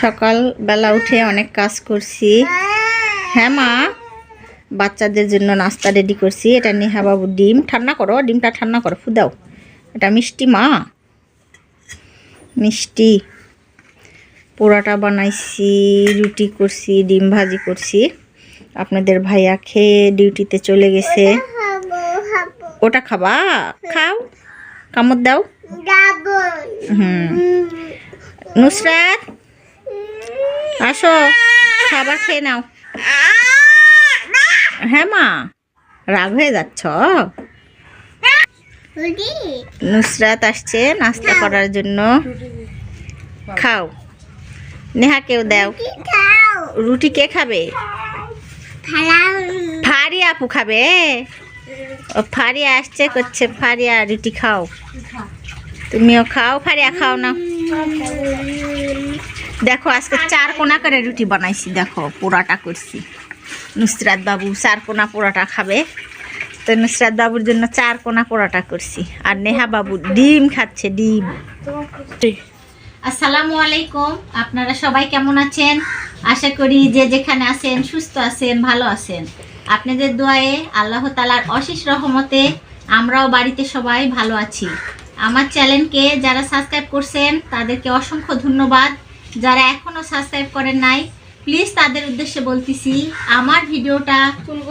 সকালবেলা উঠে অনেক কাজ করছি। হ্যাঁ মা বাচ্চাদের জন্য নাস্তা রেডি করছি। এটা নেহা বাবু ডিম। ঠান্ডা করো ডিমটা ঠান্ডা করো ফুদাও। এটা মিষ্টি মা। মিষ্টি। পোড়াটা বানাইছি রুটি করছি ডিম ভাজি করছি। আপনাদের ভাইয়া খেয়ে ডিউটিতে চলে গেছে। ওটা খাবা? খাও। কামড় দাও। হুম। নুসরাত আসো খাবার খেয়ে নাও। হ্যাঁ মা রাগ হয়ে যাচ্ছ? নুসরাত আসছে নাস্তা করার জন্য। খাও। নেহাকেও দাও। রুটি কে খাবে? ফারিয়া আপু খাবে? ও ফারিয়া আসছে করছে ফারিয়া রুটি খাও। তুমিও খাও ফারিয়া খাও না। দেখো, আজকে চার কোনা করে রুটি বানাইছি, দেখো, পোড়াটা করছি। নুসরাত বাবু চার কোনা পোড়াটা খাবে। তো নুসরাত বাবুর জন্য চার কোনা পোড়াটা করছি। আর নেহা বাবু ডিম খাচ্ছে, ডিম। আসসালামু আলাইকুম, আপনারা সবাই কেমন আছেন? আশা করি যে যেখানে আছেন, সুস্থ আছেন, ভালো আছেন। আপনাদের দোয়ায়ে আল্লাহ তালার অশেষ রহমতে আমরাও বাড়িতে সবাই ভালো আছি। আমার চ্যানেলকে যারা সাবস্ক্রাইব করছেন, তাদেরকে অসংখ্য ধন্যবাদ। যারা এখনও সাবস্ক্রাইব করেন নাই প্লিজ তাদের উদ্দেশ্যে বলতেছি আমার ভিডিওটা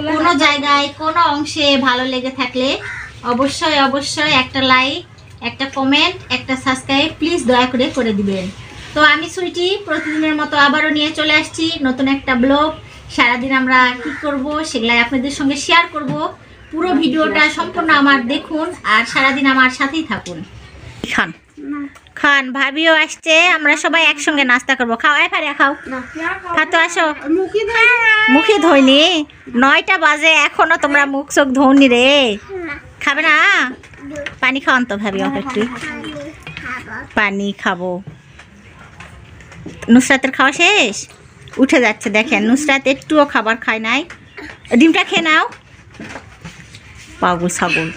কোনো জায়গায় কোনো অংশে ভালো লেগে থাকলে অবশ্যই অবশ্যই একটা লাইক একটা কমেন্ট একটা সাবস্ক্রাইব প্লিজ দয়া করে করে দিবেন। তো আমি সুইটি প্রতিদিনের মতো আবারও নিয়ে চলে আসছি নতুন একটা ব্লগ। সারাদিন আমরা কি করব সেগুলাই আপনাদের সঙ্গে শেয়ার করব। পুরো ভিডিওটা সম্পূর্ণ আমার দেখুন আর সারাদিন আমার সাথেই থাকুন। খান। খান ভাবিও আসছে আমরা সবাই একসঙ্গে নাস্তা করব। খাও আয় পারে খাও। খাতো আসো। মুখে ধোয়নি। নয়টা বাজে এখনও তোমরা মুখ চোখ ধোনি রে। খাবে না? পানি খাওয়ান তো ভাবি একটু। পানি খাব। নুসরাতের খাওয়া শেষ? উঠে যাচ্ছে দেখেন নুসরাত একটুও খাবার খায় নাই। ডিমটা খেয়ে নাও। পাগল ছাগল।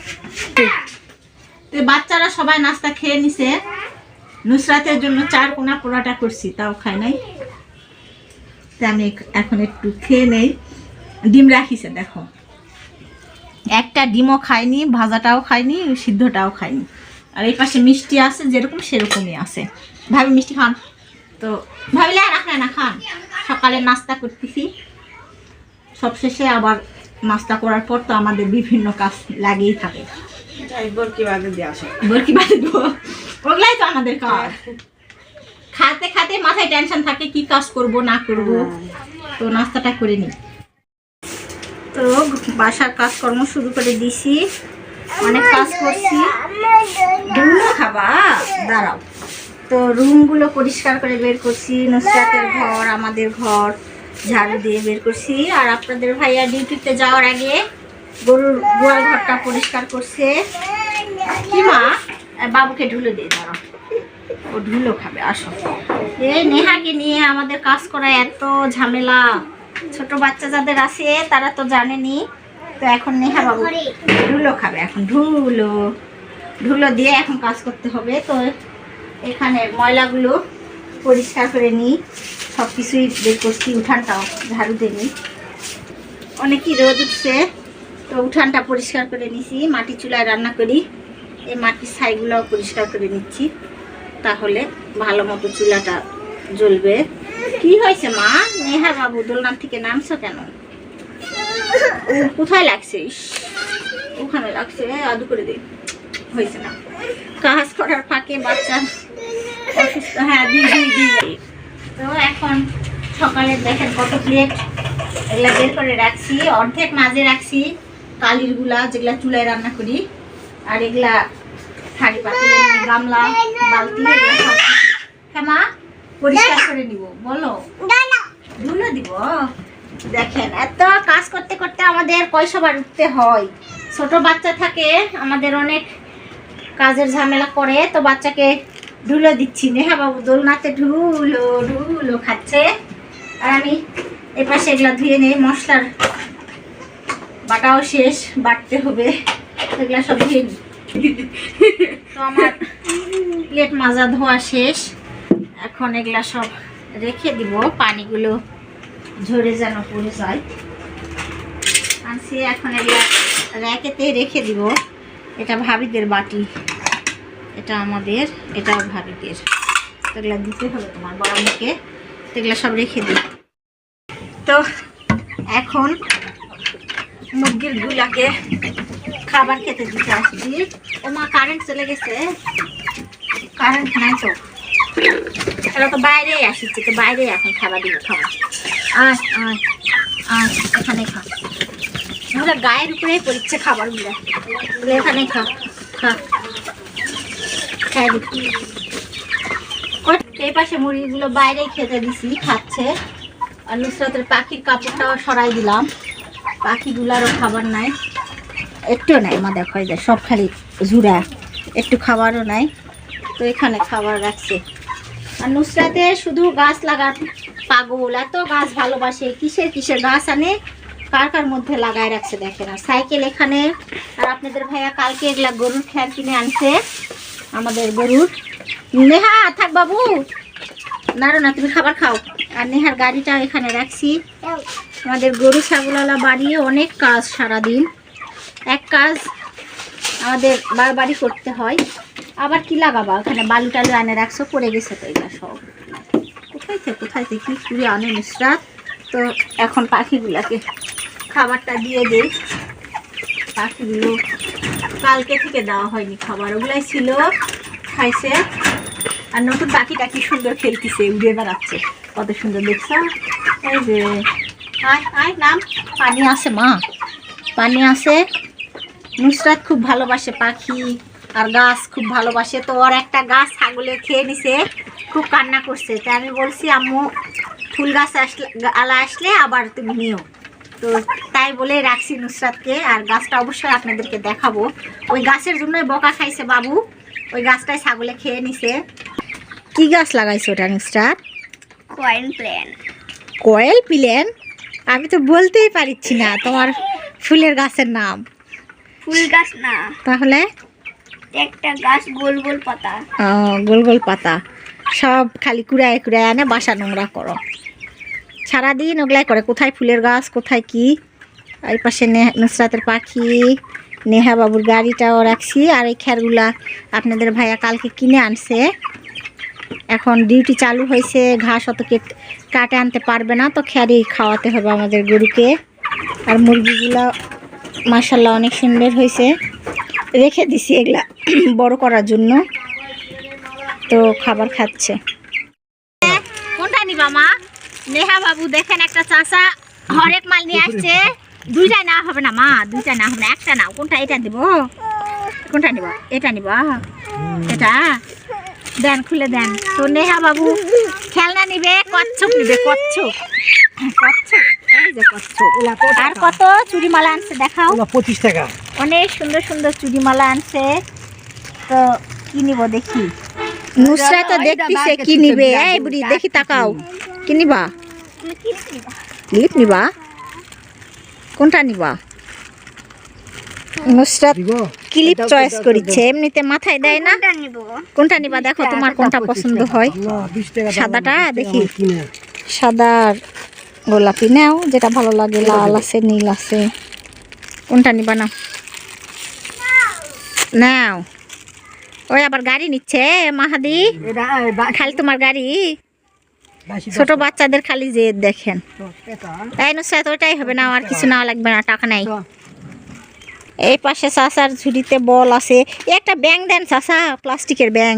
বাচ্চারা সবাই নাস্তা খেয়ে নিছে। নুসরাতের জন্য চার কোনা পোড়াটা করছি তাও খায় নাই। তা আমি এখন একটু খেয়ে নেই। ডিম রাখিছে দেখো। একটা ডিমও খাইনি ভাজাটাও খাইনি সিদ্ধটাও খাইনি। আর এই পাশে মিষ্টি আছে যেরকম সেরকমই আছে। ভাবি মিষ্টি খান। তো ভাবিলে আর রাখ না খান। সকালে নাস্তা করতেছি। সবশেষে আবার নাস্তা করার পর তো আমাদের বিভিন্ন কাজ লাগেই থাকে। বরকি বাদে দিয়ে আসো। বরকি বাদে দেবো। ওগুলাই তো আমাদের কাজ। খাতে খাতে মাথায় টেনশন থাকে কি কাজ করব না করব। তো নাস্তাটা করে নিই তো বাসার কাজকর্ম শুরু করে দিছি। অনেক কাজ করছি। ধুলো খাবা? দাঁড়াও। তো রুমগুলো পরিষ্কার করে বের করছি। নুসরাতের ঘর আমাদের ঘর ঝাড়ু দিয়ে বের করছি। আর আপনাদের ভাইয়া ডিউটিতে যাওয়ার আগে গরুর গোয়াল ঘরটা পরিষ্কার করছে। কি মা? বাবুকে ঢুলো দিয়ে দাঁড়াও ও ঢুলো খাবে আসো। এই নেহাকে নিয়ে আমাদের কাজ করা এত ঝামেলা। ছোট বাচ্চা যাদের আছে তারা তো জানেনি। তো এখন নেহা বাবু ধুলো খাবে এখন ধুলো ঢুলো দিয়ে এখন কাজ করতে হবে। তো এখানে ময়লাগুলো পরিষ্কার করে নিই। সব কিছুই বের করছি উঠানটাও ঝাড়ু দিয়ে নিই। অনেকই রোদ উঠছে তো উঠানটা পরিষ্কার করে নিছি মাটি চুলায় রান্না করি। এই মাটির ছাইগুলোও পরিষ্কার করে নিচ্ছি, তাহলে ভালো মতো চুলাটা জ্বলবে। কি হয়েছে মা? নেহা বাবু, দোলনার থেকে নামছো কেন? কোথায় লাগছে? ওখানে লাগছে আদু করে দে। হয়েছে না। কাজ করার ফাঁকে বাচ্চা অসুস্থ হ্যাঁ দি দি দি দি। তো এখন সকালে দেখেন কত প্লেট এগুলা বের করে রাখছি, অর্ধেক মাঝে রাখছি কালিরগুলা যেগুলা চুলায় রান্না করি। আর এগুলা থাড়ি পাতি গামলা, বালতি। হ্যাঁ পরিষ্কার করে নিব, বলো। ধুলো দিব? দেখেন, এত কাজ করতে করতে আমাদের কয়সবার উঠতে হয়। ছোট বাচ্চা থাকে, আমাদের অনেক কাজের ঝামেলা করে, তো বাচ্চাকে ধুলো দিচ্ছি নেহা বাবু, দোলনাতে ঢুলো ঢুলো খাচ্ছে। আর আমি এপাশে এগুলো ধুয়ে নিই, মশলার বাটাও শেষ, বাটতে হবে। এগুলো সব ধুয়ে তো আমার প্লেট মাজা ধোয়া শেষ। এখন এগুলা সব রেখে দিব, পানিগুলো ঝরে যেন পড়ে যায়। আনছি, এখন এগুলা র্যাকেতে রেখে দিব। এটা ভাবিদের বাটি। এটা আমাদের, এটাও ভাবিদের। তো এগুলা দিতে হবে তোমার বড় মুখে তো এগুলা সব রেখে দিই। তো এখন মুরগির গুলাকে খাবার খেতে দিতে আসছি ও মা কারেন্ট চলে গেছে। কারেন্ট নাই তো। এরা তো বাইরেই আসছে তো বাইরেই এখন খাবার দিব খাবার আয় আয় আয়, এখানে খা। আমরা গায়ের উপরেই পড়ছে খাবারগুলো। এখানে খা খা। খাই এই পাশে মুরগিগুলো বাইরেই খেতে দিছি, খাচ্ছে। আর নুসরাতের পাখির কাপড়টাও সরাই দিলাম। পাখিগুলারও খাবার নাই। একটুও নাই, মা, দেখো এই যে সব খালি জুড়া একটু খাবারও নাই। তো এখানে খাবার রাখছে। আর নুসরাতে শুধু গাছ লাগার পাগল, এত গাছ ভালোবাসে, কিসের কিসের গাছ আনে? কার কার মধ্যে লাগায় রাখছে দেখেন। আর সাইকেল এখানে, আর আপনাদের ভাইয়া কালকে এগুলা গরুর খ্যার কিনে আনছে, আমাদের গরুর। নেহা, থাক বাবু। নাড়ো না, তুমি খাবার খাও। আর নেহার গাড়িটাও এখানে রাখছি। আমাদের গরু ছাগলওয়ালা বাড়ি অনেক কাজ সারাদিন। এক কাজ আমাদের বারবারই করতে হয়। আবার কি লাগাবা? ওখানে বালু টালু আনে রাখছো, পড়ে গেছে তো এটা সব। কোথায় থেকে কোথায় থেকে? করে আনে নুসরাত তো এখন পাখিগুলাকে খাবারটা দিয়ে দিই। পাখিগুলো কালকে থেকে দেওয়া হয়নি খাবার। ওগুলাই ছিল, খাইছে। আর নতুন পাখিটা কি সুন্দর খেলতেছে, উড়ে বেড়াচ্ছে। কত সুন্দর, দেখছ? এই যে, আয় আয়, নাম। পানি আছে, মা। পানি আছে। নুসরাত খুব ভালোবাসে পাখি আর গাছ খুব ভালোবাসে। তো ওর একটা গাছ ছাগলে খেয়ে নিছে খুব কান্না করছে। তাই আমি বলছি আম্মু ফুল গাছ আসলে আলা আসলে আবার তুমি নিও। তো তাই বলে রাখছি নুসরাতকে আর গাছটা অবশ্যই আপনাদেরকে দেখাবো। ওই গাছের জন্যই বকা খাইছে বাবু। ওই গাছটাই ছাগলে খেয়ে নিছে। কি গাছ লাগাইছো ওটা নুসরাত? কয়েল প্ল্যান কয়েল পিলেন? আমি তো বলতেই পারিচ্ছি না তোমার ফুলের গাছের নাম। ফুল গাছ না। তাহলে? একটা গাছ গোল গোল পাতা। ও, গোল গোল পাতা। সব খালি কুড়ায় কুড়ায় আনে বাসা নোংরা করো। সারাদিন ওগুলাই করে কোথায় ফুলের গাছ কোথায় কি? এই পাশে নুসরাতের পাখি নেহা বাবুর গাড়িটাও রাখছি। আর এই খেরগুলা আপনাদের ভাইয়া কালকে কিনে আনছে। এখন ডিউটি চালু হয়েছে ঘাস অত কেট- কাটে আনতে পারবে না তো খেয়ারই খাওয়াতে হবে আমাদের গরুকে। আর মুরগিগুলো মাসাল্লাহ অনেক সুন্দর হয়েছে। রেখে দিছি এগুলা বড় করার জন্য। তো খাবার খাচ্ছে। কোনটা নিবা মা? নেহা বাবু, দেখেন একটা চাষা হরেক মাল নিয়ে আসছে। দুইটা না হবে না মা, দুইটা না হবে না, একটা নাও। কোনটা এটা দিব কোনটা নিবা? এটা নিবা। এটা? দেন, খুলে দেন। তো নেহা বাবু খেলনা নিবে, কচ্ছপ নিবে, কচ্ছপ। কচ্ছপ কচ্ছপ। আর কত? চুরি মালা আনছে দেখাও। পঁচিশ টাকা। অনেক সুন্দর সুন্দর চুড়ি মালা আনছে। তো কি নিব দেখি? নুসরা তো দেখতেছে কি নিবে। এই বুড়ি দেখি তাকাও। কি নিবা? ক্লিপ নিবা? কোনটা নিবা? নুসরাত ক্লিপ চয়েস করেছে। এমনিতে মাথায় দেয় না। কোনটা নিবা? দেখো তোমার কোনটা পছন্দ হয়। সাদাটা দেখি। আমার কিনে। সাদা আর গোলাপি নাও যেটা ভালো লাগে লাল আছে নীল আছে। কোনটা নিবা নাও? নাও। ওই আবার গাড়ি নিচ্ছে মাহাদি। খালি তোমার গাড়ি। ছোট বাচ্চাদের খালি যে দেখেন। এই নুসরাত ওইটাই হবে না আর কিছু নেওয়া লাগবে না টাকা নাই। এই পাশে চাষার ঝুড়িতে বল আছে। একটা ব্যাং দেন চাষা প্লাস্টিকের ব্যাং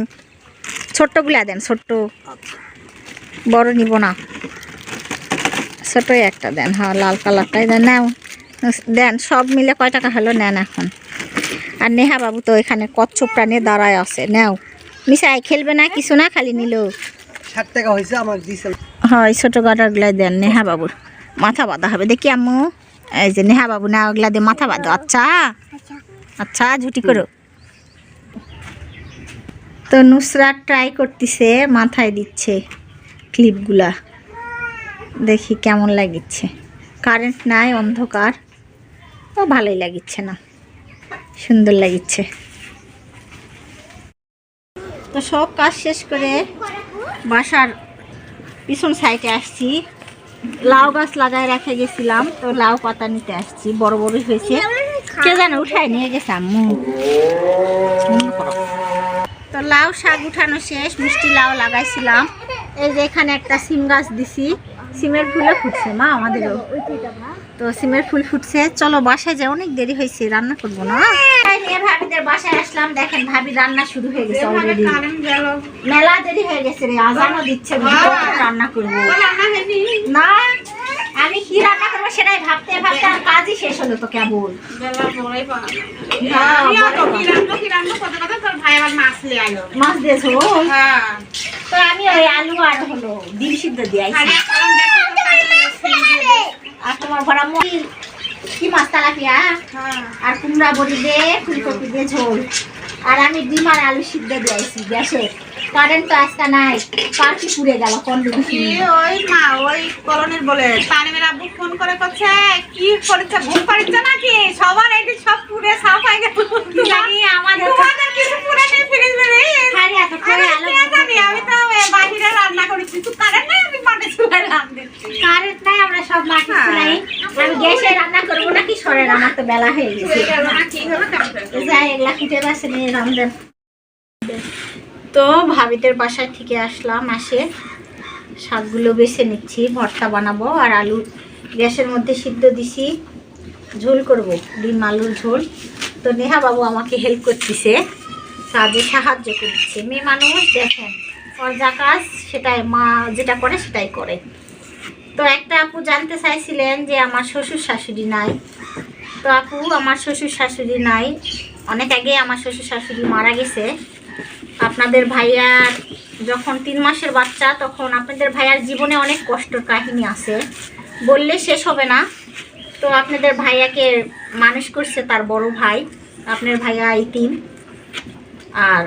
ছোট্টগুলা দেন ছোট্ট। বড় নিব না। ছোটই একটা দেন হ্যাঁ লাল কালারটাই দেন। নাও দেন সব মিলে কয় টাকা হলো নেন এখন। আর নেহা বাবু তো এখানে কচ্ছপটা নিয়ে দাঁড়ায় আছে নাও। মিশাই খেলবে না কিছু না খালি নিল। ষাট টাকা হয়েছে আমার দিছে। হয় ছোট গাটারগুলাই দেন নেহা বাবুর। মাথা বাঁধা হবে দেখি আম্মু। এই যে নেহা বাবু না ওগুলা দিয়ে মাথা বাঁধো। আচ্ছা। আচ্ছা ঝুটি করো। তো নুসরাত ট্রাই করতেছে মাথায় দিচ্ছে ক্লিপগুলা দেখি কেমন লাগিচ্ছে। কারেন্ট নাই, অন্ধকার। ও, ভালোই লাগিচ্ছে না। সুন্দর লাগিচ্ছে। তো সব কাজ শেষ করে বাসার পিছন সাইডে আসছি। লাউ গাছ লাগায় রেখে গেছিলাম, তো লাউ পাতা নিতে আসছি। বড় বড় হয়েছে। কে জানে উঠায় নিয়ে গেছে আম্মু। তো লাউ শাক উঠানো শেষ, মিষ্টি লাউ লাগাইছিলাম। এই যে এখানে একটা সিম গাছ দিছি। সিমের ফুলে ফুটছে মা আমাদেরও। তো সিমের ফুল ফুটছে। চলো বাসায় যে অনেক দেরি হয়েছে রান্না করব না। ভাবিদের বাসায় আসলাম দেখেন ভাবি রান্না শুরু হয়ে গেছে অলরেডি মেলা দেরি হয়ে গেছে রে আজানও দিচ্ছে বুঝি রান্না করব? না আমি কি রান্না করব সেটাই ভাবতে ভাবতে আর কাজই শেষ হলো তো কেবল। হ্যাঁ, মাছ দিয়েছ তো আমি ওই আলু আর হলো ডিম সিদ্ধ দিয়েছি আর তোমার ভরা মুড়ি কি মাছ তালাপিয়া? আর কুমড়া বড়ি দিয়ে ফুলকপি দিয়ে ঝোল। আর আমি ডিম আর আলু সিদ্ধ দিয়েছি গ্যাসে কারেন্ট তো আজকে নাই। পার্টি পুড়ে গেল কন্ডুকুশি ওই মা ওই কলোনির বলে তানিমের আব্বু ফোন করে করছে কি করেছে ঘুম পাড়িচ্ছে নাকি? সবার এটি সব পুড়ে সাফ হয়ে গেল জানি আমাদের তোমাদের কিছু পুড়ে নেই ফ্রিজ বেড়ে খালি এত করে আলু জানি আমি তো বাহিরে রান্না করেছি কারেন্ট নাই আমি চুলায় রান্না কারেন্ট নাই আমরা সব মাটি চুলাই। আমি গ্যাসে রান্না করব নাকি সরের আমার তো বেলা হয়ে গেছে। কি তেমন যাই এগুলা কুটে বাসে নিয়ে রামদেন তো ভাবিদের বাসায় থেকে আসলাম, আসে শাকগুলো বেছে নিচ্ছি, ভর্তা বানাবো আর আলু গ্যাসের মধ্যে সিদ্ধ দিছি, ঝোল করব, ডিম, আলুর ঝোল। তো নেহা বাবু আমাকে হেল্প করতেছে, কাজে সাহায্য করছে মেয়ে মানুষ, দেখেন, ওর যা কাজ সেটাই, মা যেটা করে সেটাই করে। তো একটা আপু জানতে চাইছিলেন যে আমার শ্বশুর শাশুড়ি নাই। তো আপু, আমার শ্বশুর শাশুড়ি নাই। অনেক আগে আমার শ্বশুর শাশুড়ি মারা গেছে। আপনাদের ভাইয়ার যখন তিন মাসের বাচ্চা, তখন আপনাদের ভাইয়ার জীবনে অনেক কষ্টর কাহিনী আছে। বললে শেষ হবে না। তো আপনাদের ভাইয়াকে মানুষ করছে তার বড় ভাই। আপনার ভাইয়া এই তিন। আর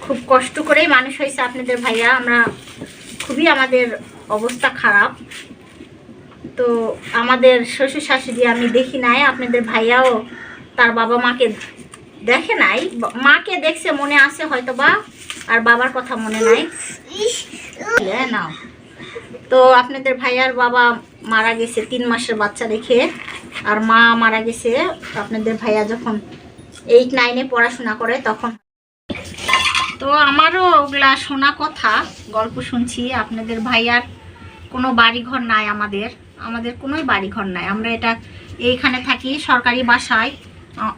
খুব কষ্ট করেই মানুষ হয়েছে আপনাদের ভাইয়া। আমরা খুবই আমাদের অবস্থা খারাপ। তো আমাদের শ্বশুর শাশুড়ি আমি দেখি নাই। আপনাদের ভাইয়াও তার বাবা মাকে দেখে নাই মাকে দেখছে, মনে আছে হয়তো বা আর বাবার কথা মনে নাই। নাও। তো আপনাদের ভাইয়ার বাবা মারা গেছে তিন মাসের বাচ্চা রেখে, আর মা মারা গেছে আপনাদের ভাইয়া যখন এইট নাইনে পড়াশোনা করে তখন। তো আমারও ওগুলা শোনা কথা, গল্প শুনছি, আপনাদের ভাইয়ার কোনো বাড়িঘর নাই আমাদের আমাদের কোনোই বাড়িঘর নাই। আমরা এটা এইখানে থাকি, সরকারি বাসায়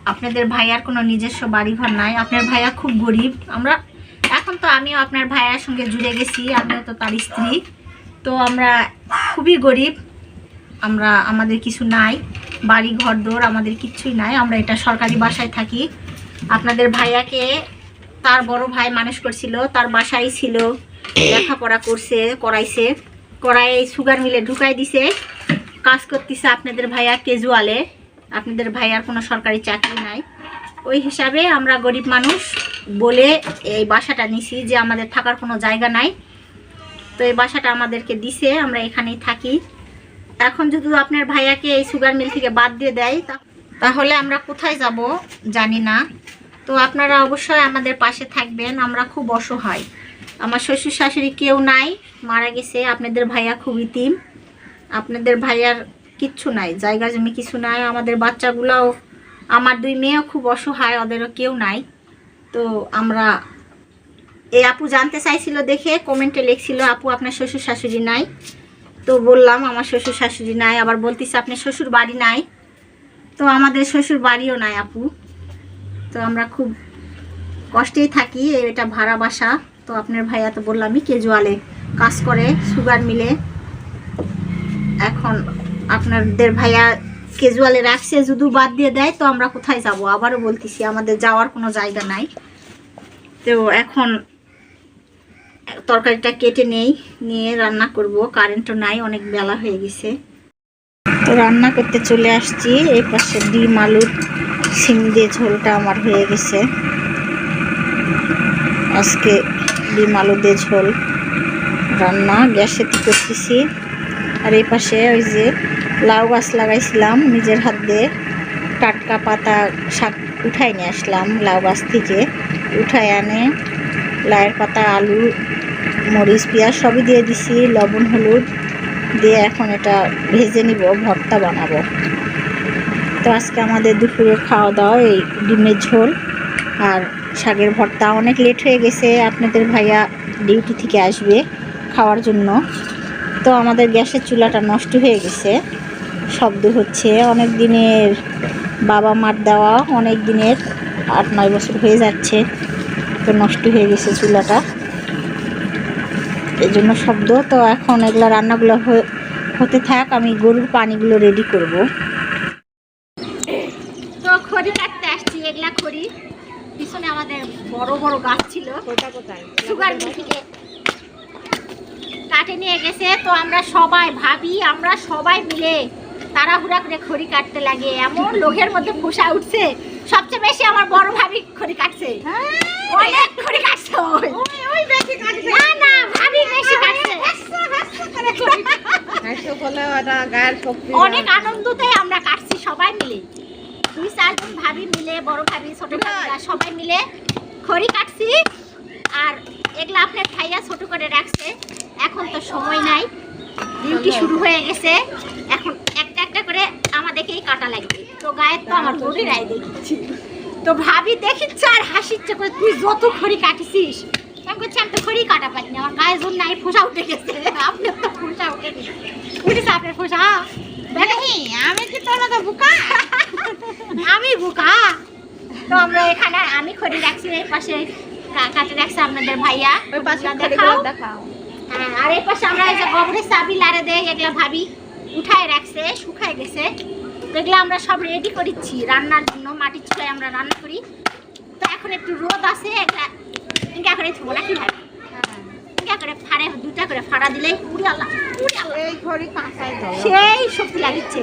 আপনাদের ভাইয়ার কোনো নিজস্ব বাড়িঘর নাই। আপনার ভাইয়া খুব গরিব। আমরা, এখন তো আমিও আপনার ভাইয়ার সঙ্গে জুড়ে গেছি, আমিও তো তার স্ত্রী। তো আমরা খুবই গরিব। আমরা, আমাদের কিছু নাই। বাড়ি, ঘর দৌড় আমাদের কিচ্ছুই নাই। আমরা এটা সরকারি বাসায় থাকি। আপনাদের ভাইয়াকে তার বড় ভাই মানুষ করছিল, তার বাসায় ছিল। লেখাপড়া করছে, করাইছে। করাই সুগার মিলে ঢুকাই দিছে। কাজ করতেছে আপনাদের ভাইয়া কেজুয়ালে। আপনাদের ভাইয়ার কোনো সরকারি চাকরি নাই। ওই হিসাবে আমরা গরিব মানুষ বলে এই বাসাটা নিছি যে আমাদের থাকার কোনো জায়গা নাই। তো এই বাসাটা আমাদেরকে দিছে, আমরা এখানেই থাকি। এখন যদি আপনার ভাইয়াকে এই সুগার মিল থেকে বাদ দিয়ে দেয় তাহলে আমরা কোথায় যাব জানি না। তো আপনারা অবশ্যই আমাদের পাশে থাকবেন, আমরা খুব অসহায়। আমার শ্বশুর শাশুড়ি কেউ নাই, মারা গেছে, আপনাদের ভাইয়া খুব ইতিম। আপনাদের ভাইয়ার কিচ্ছু নাই, জায়গা জমি কিছু নাই, আমাদের বাচ্চাগুলোও, আমার দুই মেয়েও খুব অসহায়, ওদেরও কেউ নাই। তো আমরা এই আপু জানতে চাইছিল দেখে, কমেন্টে লিখছিল, আপু, আপনার শ্বশুর শাশুড়ি নাই? তো বললাম, আমার শ্বশুর শাশুড়ি নাই। আবার বলতেছে, আপনার শ্বশুর বাড়ি নাই? তো আমাদের শ্বশুর বাড়িও নাই আপু। তো আমরা খুব কষ্টেই থাকি, এটা ভাড়া বাসা। তো আপনার ভাইয়া তো বললামই, কেজুয়ালে কাজ করে, সুগার মিলে। এখন আপনাদের ভাইয়া কেজুয়ালে রাখছে, যদি বাদ দিয়ে দেয়, তো আমরা কোথায় যাব? আবারও বলতেছি, আমাদের যাওয়ার কোনো জায়গা নাই। তো এখন তরকারিটা কেটে নেই, নিয়ে রান্না করব কারেন্টও নাই, অনেক বেলা হয়ে গেছে। তো রান্না করতে চলে আসছি, এই পাশে ডিম আলুর সিম দিয়ে ঝোলটা আমার হয়ে গেছে। আজকে ডিম, আলু দিয়ে ঝোল। রান্না গ্যাসেতে করতেছি? আর এই পাশে ওই যে লাউ গাছ লাগাইছিলাম, নিজের হাত দিয়ে টাটকা পাতা শাক উঠাই নিয়ে আসলাম লাউ গাছ থেকে। উঠাই আনে লাউয়ের পাতা, আলু, মরিচ, পেঁয়াজ সবই দিয়ে দিছি, লবণ, হলুদ দিয়ে এখন এটা ভেজে নিব, ভর্তা বানাবো। তো আজকে আমাদের দুপুরে খাওয়া দাওয়া, এই ডিমের ঝোল আর শাকের ভর্তা। অনেক লেট হয়ে গেছে, আপনাদের ভাইয়া ডিউটি থেকে আসবে খাওয়ার জন্য। তো আমাদের গ্যাসের চুলাটা নষ্ট হয়ে গেছে। শব্দ হচ্ছে। অনেক দিনের বাবা মার দেওয়া অনেক দিনের আট নয় বছর হয়ে যাচ্ছে। তো নষ্ট হয়ে গেছে চুলাটা। এই জন্য শব্দ। তো এখন এগুলো রান্নাগুলো হতে থাক আমি গরুর পানিগুলো রেডি করব। তো খড়ি কাটতে আসছি এগুলা খড়ি। পিছনে আমাদের বড় বড় গাছ ছিল। সুগার মিল থেকে। কাটে নিয়ে গেছে। তো আমরা সবাই ভাবি আমরা সবাই মিলে তাড়াহুড়া করে খড়ি কাটতে লাগে। এমন লোকের মধ্যে ফুসা উঠছে সবচেয়ে বেশি আমার বড় ভাবি খড়ি কাটছে। অনেক খড়ি কাটছে ওই। না না ভাবি বেশি কাটছে। অনেক আনন্দতে আমরা কাটছি সবাই মিলে। দুই চারজন ভাবি মিলে বড় ভাবি ছোট ভাবিরা সবাই মিলে খড়ি কাটছি। আর এগুলা আপনার ভাইয়া ছোট করে রাখছে। এখন তো সময় নাই। ডিউটি শুরু হয়ে গেছে। এখন একটা করে আমাদেরকেই কাটা লাগবে তো গায়ের তো আমার বড়ি রায় দেখিচ্ছি তো ভাবি দেখিচ্ছে আর হাসিচ্ছে করে তুই যত খড়ি কাটিছিস। আমি করছি আমি তো খড়ি কাটা পারি না আমার গায়ে জোর নাই ফোসা উঠে গেছে। আপনার তো ফোসা উঠে গেছে উঠেছে আপনার ফোসা আমি কি তোর মতো বুকা? আমি বুকা। তো আমরা এখানে আমি খড়ি রাখছি এই পাশে কাটে রাখছে আপনাদের ভাইয়া। ওই পাশে দেখাও। দেখাও। হ্যাঁ, আর এই পাশে আমরা এই যে গোবরের চাবি লারে দেয় এগুলা ভাবি উঠায় রাখছে শুকায় গেছে। এগুলো আমরা সব রেডি করেছি রান্নার জন্য মাটির চুলায় আমরা রান্না করি। তো এখন একটু রোদ আছে এগুলা করে থবো নাকি ভাবি ইনকা করে ফাড়ে দুটা করে ফাড়া দিলেই উড়ে আল্লাহ উড়ে আল্লাহ। এই ঘড়ি কাঁচাই দাও সেই শক্তি লাগিচ্ছে।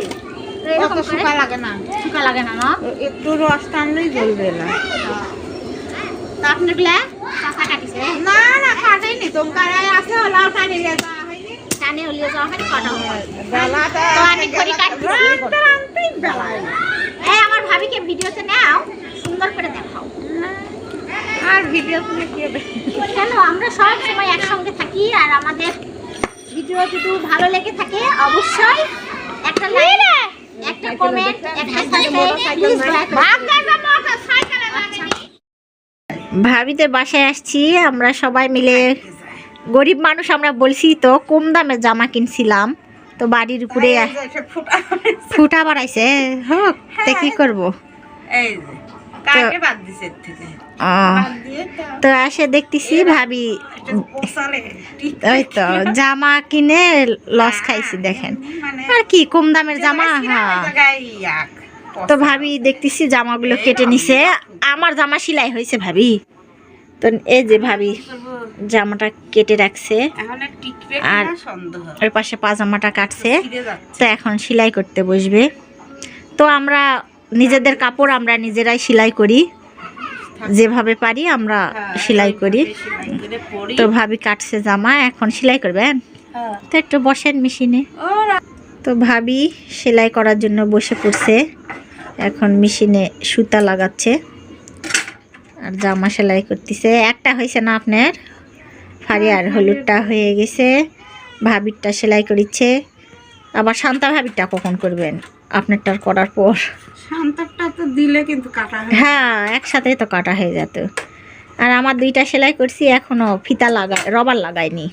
শুকা লাগে না। শুকা লাগে না না? একটু রস টানলেই জ্বলবে না। তো আপনারগুলা কাঁচা কাটিছে? না না কাটাইনি তোমার আছে টানে উলিয়ে যাওয়া হয় কটা তো আমি রাখতেই বেলা হয়ে আমার ভাবিকে ভিডিওতে নাও সুন্দর করে দেখাও। আর ভিডিও তুমি কি হবে? কেন? আমরা সব সময় একসঙ্গে থাকি আর আমাদের ভিডিও যদি ভালো লেগে থাকে অবশ্যই একটা লাইক একটা কমেন্ট একটা ভাবিদের বাসায় আসছি আমরা সবাই মিলে গরিব মানুষ আমরা বলছি তো কম দামে জামা কিনছিলাম। তো বাড়ির উপরে ফুটা ফুটা বাড়াইছে হোক তা কি করব? এই যে কাকে বাদ দিছে এর থেকে? আহ, বাদ দিয়ে তো। এসে দেখতেছি ভাবি ওই তো জামা কিনে লস খাইছি দেখেন। মানে আর কি কম দামের জামা হ্যাঁ। তো ভাবি দেখতেছি জামাগুলো কেটে নিছে। আমার জামা সেলাই হয়েছে ভাবি। তো এই যে ভাবি জামাটা কেটে রাখছে আর ওর পাশে পাজামাটা কাটছে। তো এখন সেলাই করতে বসবে। তো আমরা নিজেদের কাপড় আমরা নিজেরাই সেলাই করি। যেভাবে পারি আমরা হ্যাঁ, সেলাই করি। তো ভাবি কাটছে জামা এখন সেলাই করবেন হ্যাঁ। তো একটু বসেন মেশিনে। তো ভাবি সেলাই করার জন্য বসে পড়ছে। এখন মেশিনে সুতা লাগাচ্ছে। আর জামা সেলাই করতেছে। একটা হয়েছে না আপনার? ফাড়ি আর হলুদটা হয়ে গেছে। ভাবিরটা সেলাই করিচ্ছে। আবার শান্তা ভাবিরটা কখন করবেন? আপনারটার করার পর। শান্তরটা তো দিলে কিন্তু কাটা হ্যাঁ একসাথে তো কাটা হয়ে যেত। আর আমার দুইটা সেলাই করছি এখনও ফিতা লাগা রবার লাগাইনি।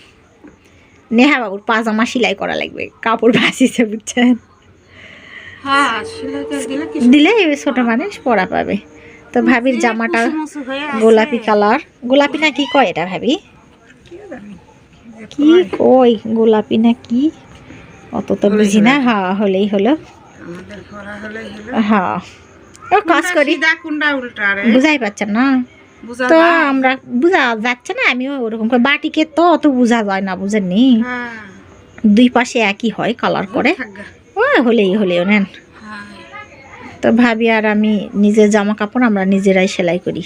নেহা বাবুর পাজামা সেলাই করা লাগবে। কাপড় ভাসিছে বুঝছেন? হ্যাঁ দিলে ছোট মানুষ পরা পাবে। তো ভাবির জামাটা। গোলাপি কালার। গোলাপি না কি কয় এটা ভাবি? কি কই গোলাপি না কি? অত তো বুঝি না। হ্যাঁ হলেই হলো। হলো। হ্যাঁ। ও কাজ করি। বুঝাই পাচ্ছেন না? তো আমরা বুঝা যাচ্ছে না আমিও ওরকম করে। বাটিকে তো অত বুঝা যায় না বুঝেননি? হ্যাঁ। দুই পাশে একই হয় কালার করে। ও হলেই হলেও নেন। তো ভাবি আর আমি নিজের জামা কাপড় আমরা নিজেরাই সেলাই করি।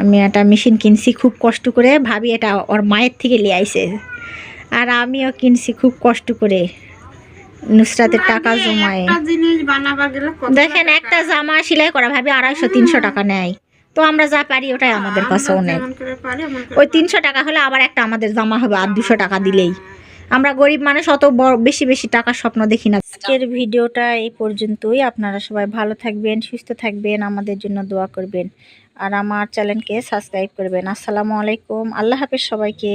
আমি একটা মেশিন কিনছি খুব কষ্ট করে ভাবি এটা ওর মায়ের থেকে নিয়ে আইছে। আর আমিও কিনছি খুব কষ্ট করে। নুসরাতের টাকা জমায়। দেখেন একটা জামা সেলাই করা ভাবি আড়াইশো তিনশো টাকা নেয়। তো আমরা যা পারি ওটাই আমাদের কাছে অনেক ওই তিনশো টাকা হলে আবার একটা আমাদের জমা হবে আর দুশো টাকা দিলেই। আমরা গরিব মানুষ, অত বড়, বেশি বেশি টাকার স্বপ্ন দেখি না। আজকের ভিডিওটা এই পর্যন্তই। আপনারা সবাই ভালো থাকবেন, সুস্থ থাকবেন, আমাদের জন্য দোয়া করবেন। আর আমার চ্যানেলকে সাবস্ক্রাইব করবেন। আসসালামু আলাইকুম। আল্লাহ হাফেজ সবাইকে।